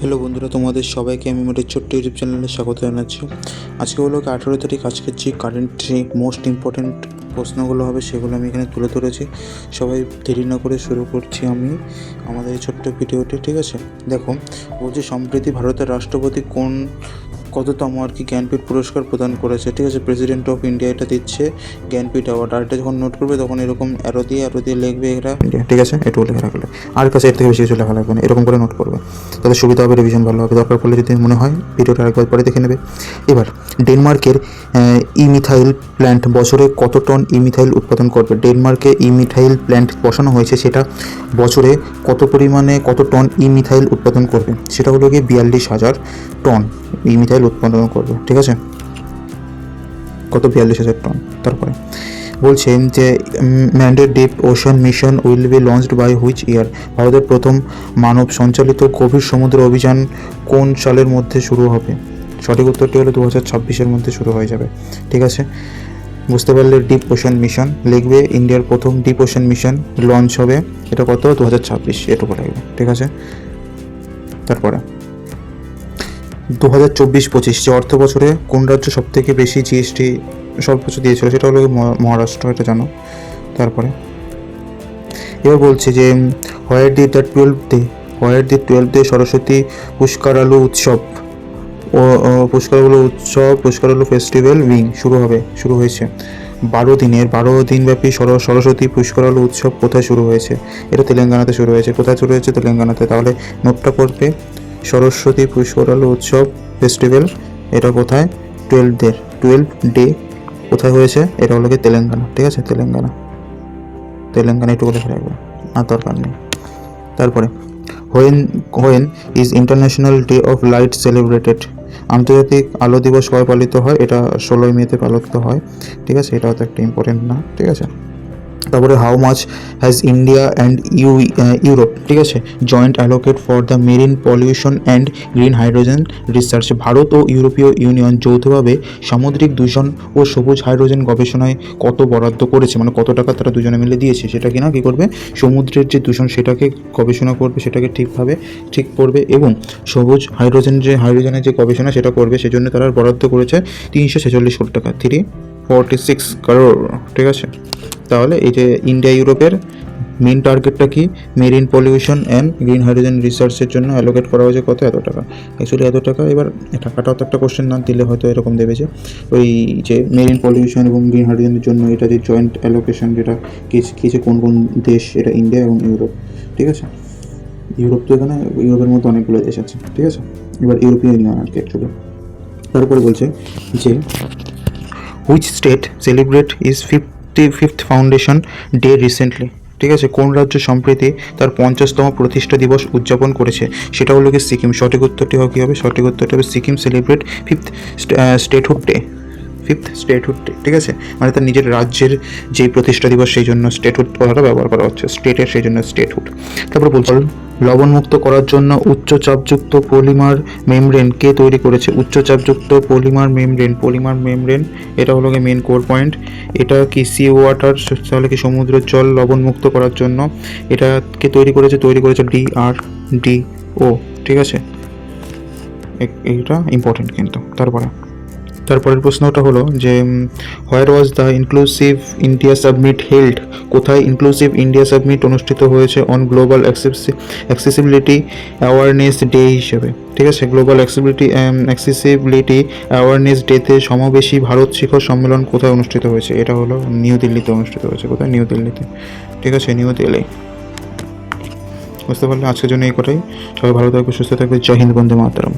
Hello বন্ধুরা, তোমাদের সবাইকে আমি আমাদের ছোট্ট ইউটিউব চ্যানেলে স্বাগত জানাচ্ছি। আজকে হলো আঠেরো তারিখ, আজকের যে কারেন্ট যে মোস্ট ইম্পর্ট্যান্ট প্রশ্নগুলো হবে সেগুলো আমি এখানে তুলে ধরেছি। সবাই দেরি না করে শুরু করছি আমি আমাদের এই ছোট্ট ভিডিওটি, ঠিক আছে? দেখো, বলছি, সম্প্রতি ভারতের রাষ্ট্রপতি কোন কততম আর কি জ্ঞানপীঠ পুরস্কার প্রদান করেছে, ঠিক আছে? প্রেসিডেন্ট অফ ইন্ডিয়া এটা দিচ্ছে, জ্ঞানপীঠ অ্যাওয়ার্ড আর এটা যখন নোট করবে, তখন এরকম অ্যারো দিয়ে অ্যারো দিয়ে লিখবে এরা। ঠিক আছে? এটুকু লেখা রাখলে আর কাছে এর থেকে বেশি কিছু লেখা লাগবে না। এরকম করে নোট করবে। তাদের সুবিধা হবে রিভিশন ভালো হবে। দরকার পড়লে যদি মনে হয়, ভিডিওটা আরেকবার পরে দেখে নেবে। এবার ডেনমার্কের ইমিথাইল প্ল্যান্ট বছরে কত টন ইমিথাইল উৎপাদন করবে? ডেনমার্কে ইমিথাইল প্ল্যান্ট বসানো হয়েছে সেটা বছরে কত পরিমাণে, কত টন ইমিথাইল উৎপাদন করবে? সেটা হলো গিয়ে বিয়াল্লিশ হাজার টন ইমিথাইল উৎপাদন করবে, ঠিক আছে? কত বিয়াল্লিশ হাজার টন তারপরে বলছেন যে manned deep ocean mission will be launched by which year ভারতের প্রথম মানব সঞ্চালিত গভীর সমুদ্র অভিযান কোন সালের মধ্যে শুরু হবে? সঠিক উত্তরটি হলো দু হাজার ছাব্বিশের মধ্যে শুরু হয়ে যাবে, ঠিক আছে? বুঝতে পারলে ডিপ ওশান মিশন লিখবে ইন্ডিয়ার প্রথম ডিপ ওশান মিশন লঞ্চ হবে, এটা কত? দু হাজার ছাব্বিশ এটুকু লাগবে ঠিক আছে? তারপরে দু হাজার চব্বিশ পঁচিশ যে অর্থ বছরে কোন রাজ্য সব থেকে বেশি জিএসটি সর্বোচ্চ দিয়েছিল সেটা হলো মহা- মহারাষ্ট্র, এটা জানো। তারপরে? এবার বলছি যে where the the twelve day? Where the twelve day Saraswati Pushkar Pushkaralu উৎসব? ও ও, পুষ্কারালু উৎসব, পুষ্কারালু ফেস্টিভ্যাল, উইং, শুরু হবে, শুরু হয়েছে। বারো দিনের, বারো দিনব্যাপী সর- সরস্বতী পুষ্করালু উৎসব কোথায় শুরু হয়েছে? এটা তেলেঙ্গানাতে শুরু হয়েছে। কোথায় শুরু হয়েছে তেলেঙ্গানাতে? তাহলে নোটটা করবে সরস্বতী পুষ্করালু উৎসব ফেস্টিভ্যাল এটা কোথায়? টুয়েলভ ডে টুয়েলভ ডে কোথায় হয়েছে? এটা হলো গিয়ে তেলেঙ্গানা, ঠিক আছে? তেলেঙ্গানা। তেলেঙ্গানা একটু লিখে রাখবে আর দরকার নেই। তারপরে when when is international day of light celebrated আন্তর্জাতিক আলো দিবস কবে পালিত হয়? এটা ষোলোই মেতে পালিত হয়। ঠিক আছে? এটাও তো একটা ইম্পর্টেন্ট না, ঠিক আছে? তারপরে how much has India and EU Europe ঠিক আছে? Joint allocate for the marine pollution and green hydrogen research Bharat ও ইউরোপীয় ইউনিয়ন যৌথভাবে সামুদ্রিক দূষণ ও সবুজ হাইড্রোজেন গবেষণায় কত বরাদ্দ করেছে? মানে কত টাকা তারা দুজনে মিলে দিয়েছে? সেটা কিনা কী করবে? সমুদ্রের যে দূষণ সেটাকে গবেষণা করবে, সেটাকে ঠিকভাবে ঠিক করবে এবং সবুজ হাইড্রোজেন যে হাইড্রোজেনের যে গবেষণা সেটা করবে, সেজন্য তারা বরাদ্দ করেছে তিনশো ছেচল্লিশ কোটি টাকা থ্রি ফোরটি সিক্স কারোর ঠিক আছে? তাহলে এই যে ইন্ডিয়া ইউরোপের মেন টার্গেটটা কি? Marine pollution and green hydrogen রিসার্চের জন্য অ্যালোকেট করা হয়েছে কত? এত টাকা। অ্যাকচুয়ালি এত টাকা, এবার টাকাটাও তো একটা কোশ্চেন না দিলে হয়তো এরকম দেবে যে, ওই যে মেরিন পলিউশন এবং গ্রিন হাইড্রোজেনের জন্য এটা যে জয়েন্ট অ্যালোকেশন যেটা কিছু কোন কোন দেশ, এটা ইন্ডিয়া এবং ইউরোপ ঠিক আছে? ইউরোপ তো এখানে ইউরোপের মধ্যে অনেকগুলো দেশ আছে, ঠিক আছে? এবার ইউরোপিয়ান ইউনিয়ন আর কি অ্যাকচুয়ালি তারপরে বলছে যে which state celebrate is fifty fifth foundation day recently, ঠিক আছে? কোন রাজ্য সম্প্রতি তার পঞ্চাশতম প্রতিষ্ঠা দিবস উদযাপন করেছে? সেটা হলো কি সিকিম। সঠিক উত্তরটি হবে কী হবে? সঠিক উত্তরটি হবে Sikkim celebrate fifth statehood day fifth statehood day ঠিক আছে? মানে তার নিজের রাজ্যের যেই প্রতিষ্ঠা দিবস, সেই জন্য স্টেটহুড কথাটা ব্যবহার করা হচ্ছে। স্টেটের সেই জন্য স্টেটহুড তারপর বলছে লবণমুক্ত করার জন্য উচ্চ চাপযুক্ত পলিমার মেমব্রেন কে তৈরি করেছে? উচ্চ চাপযুক্ত পলিমার মেমব্রেন পলিমার মেমব্রেন, এটা হলো গিয়ে মেন কোর পয়েন্ট এটা কি সি ওয়াটার তাহলে কি সমুদ্রের জল লবণমুক্ত করার জন্য? এটা কে তৈরি করেছে? তৈরি করেছে ডি আর ডি ও ঠিক আছে? এ- এইটা ইম্পর্টেন্ট কিন্তু, তারপরে। তারপরের প্রশ্নটা হলো যে where was the inclusive India summit held কোথায় ইনক্লুসিভ ইন্ডিয়া সাবমিট অনুষ্ঠিত হয়েছে on global accessibility awareness day হিসেবে? ঠিক আছে গ্লোবাল অ্যাক্সিবিলিটি অ্যাক্সেসিবিলিটি অ্যাওয়ারনেস ডেতে সমাবেশী ভারত শিখর সম্মেলন কোথায় অনুষ্ঠিত হয়েছে? এটা হলো নিউ দিল্লিতে অনুষ্ঠিত হয়েছে। কোথায়? নিউ দিল্লিতে। ঠিক আছে, নিউ দিল্লি। বুঝতে পারলে আজকের জন্য এই কথাই সবাই ভালো থাকবে সুস্থ থাকবে জয় হিন্দ, বন্দে মাতরম।